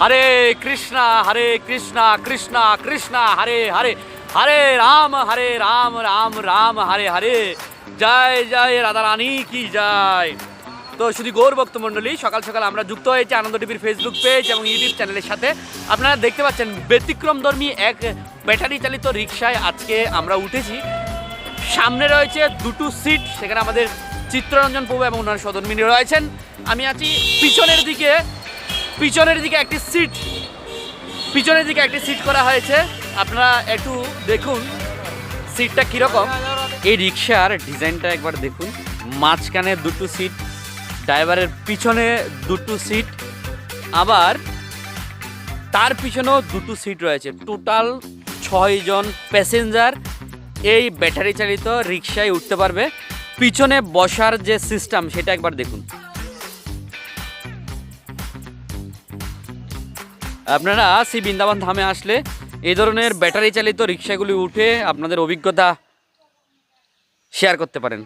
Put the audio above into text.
হরে কৃষ্ণ হরে কৃষ্ণ কৃষ্ণ কৃষ্ণ, হরে হরে হরে রাম হরে রাম রাম রাম, হরে হরে। জয় জয় রাধা রানী কি জয়। তো শুধু গৌর ভক্ত মণ্ডলী, সকাল সকাল আমরা যুক্ত হয়েছি আনন্দ টিভির ফেসবুক পেজ এবং ইউটিউব চ্যানেলের সাথে। আপনারা দেখতে পাচ্ছেন ব্যতিক্রমধর্মী এক ব্যাটারি চালিত রিক্সায় আজকে আমরা উঠেছি। সামনে রয়েছে দুটো সিট সেখানে আমাদের চিত্তরঞ্জন প্রভু এবং ওনার সদনমিনী রয়েছেন। আমি আছি পিছনের দিকে। পিছনের দিকে একটি সিট পিছনের দিকে একটি সিট করা হয়েছে। আপনারা একটু দেখুন সিটটা কীরকম। এই রিক্সার ডিজাইনটা একবার দেখুন। মাঝখানে দুটো সিট ড্রাইভারের পিছনে দুটো সিট আবার তার পিছনেও দুটো সিট রয়েছে। টোটাল ছয়জন প্যাসেঞ্জার এই ব্যাটারি চালিত রিক্সায় উঠতে পারবে। পিছনে বসার যে সিস্টেম সেটা একবার দেখুন। আপনারা শ্রী বৃন্দাবন ধামে আসলে এই ধরনের ব্যাটারি চালিত রিক্সাগুলি উঠে আপনাদের অভিজ্ঞতা শেয়ার করতে পারেন।